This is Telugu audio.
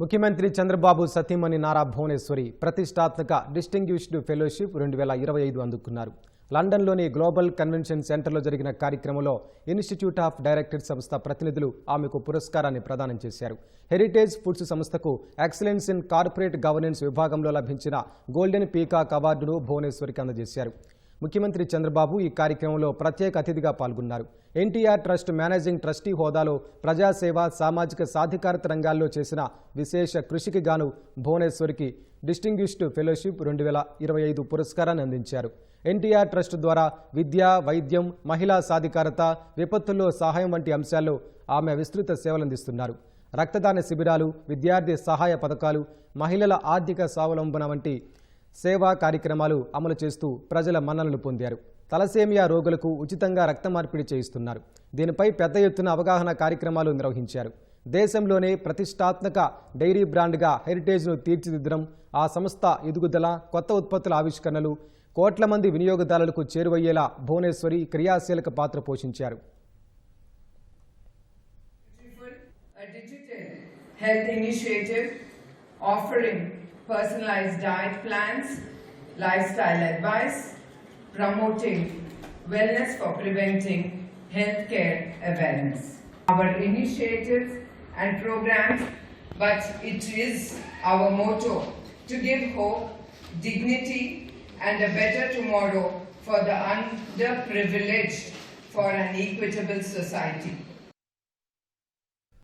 ముఖ్యమంత్రి చంద్రబాబు సతీమణి నారా భువనేశ్వరి ప్రతిష్టాత్మక డిస్టింగ్విష్డ్ ఫెలోషిప్ రెండు వేల ఇరవై ఐదు అందుకున్నారు. లండన్లోని గ్లోబల్ కన్వెన్షన్ సెంటర్లో జరిగిన కార్యక్రమంలో ఇన్స్టిట్యూట్ ఆఫ్ డైరెక్టర్ సంస్థ ప్రతినిధులు ఆమెకు పురస్కారాన్ని ప్రదానం చేశారు. హెరిటేజ్ ఫుడ్స్ సంస్థకు ఎక్సలెన్స్ ఇన్ కార్పొరేట్ గవర్నెన్స్ విభాగంలో లభించిన గోల్డెన్ పీకాక్ అవార్డును భువనేశ్వరికి అందజేశారు. ముఖ్యమంత్రి చంద్రబాబు ఈ కార్యక్రమంలో ప్రత్యేక అతిథిగా పాల్గొన్నారు. ఎన్టీఆర్ ట్రస్ట్ మేనేజింగ్ ట్రస్టీ హోదాలో ప్రజాసేవ సామాజిక సాధికారత రంగాల్లో చేసిన విశేష కృషికి గాను భువనేశ్వరికి డిస్టింగ్విష్డ్ ఫెలోషిప్ రెండు వేల ఇరవై ఐదు పురస్కారాన్ని అందించారు. ఎన్టీఆర్ ట్రస్ట్ ద్వారా విద్య వైద్యం మహిళా సాధికారత విపత్తుల్లో సహాయం వంటి అంశాల్లో ఆమె విస్తృత సేవలందిస్తున్నారు. రక్తదాన శిబిరాలు విద్యార్థి సహాయ పథకాలు మహిళల ఆర్థిక స్వావలంబన వంటి సేవా కార్యక్రమాలు అమలు చేస్తూ ప్రజల మన్ననలు పొందారు. తలసేమియా రోగులకు ఉచితంగా రక్త మార్పిడి చేయిస్తున్నారు. దీనిపై పెద్ద ఎత్తున అవగాహన కార్యక్రమాలు నిర్వహించారు. దేశంలోనే ప్రతిష్టాత్మక డైరీ బ్రాండ్గా హెరిటేజ్ను తీర్చిదిద్దడం ఆ సంస్థ ఎదుగుదల కొత్త ఉత్పత్తుల ఆవిష్కరణలు కోట్ల మంది వినియోగదారులకు చేరువయ్యేలా భువనేశ్వరి క్రియాశీలక పాత్ర పోషించారు. Health initiative offering personalized diet plans, lifestyle advice, promoting wellness for preventing healthcare awareness. Our initiatives and programs, but it is our motto to give hope, dignity, and a better tomorrow for the underprivileged for an equitable society.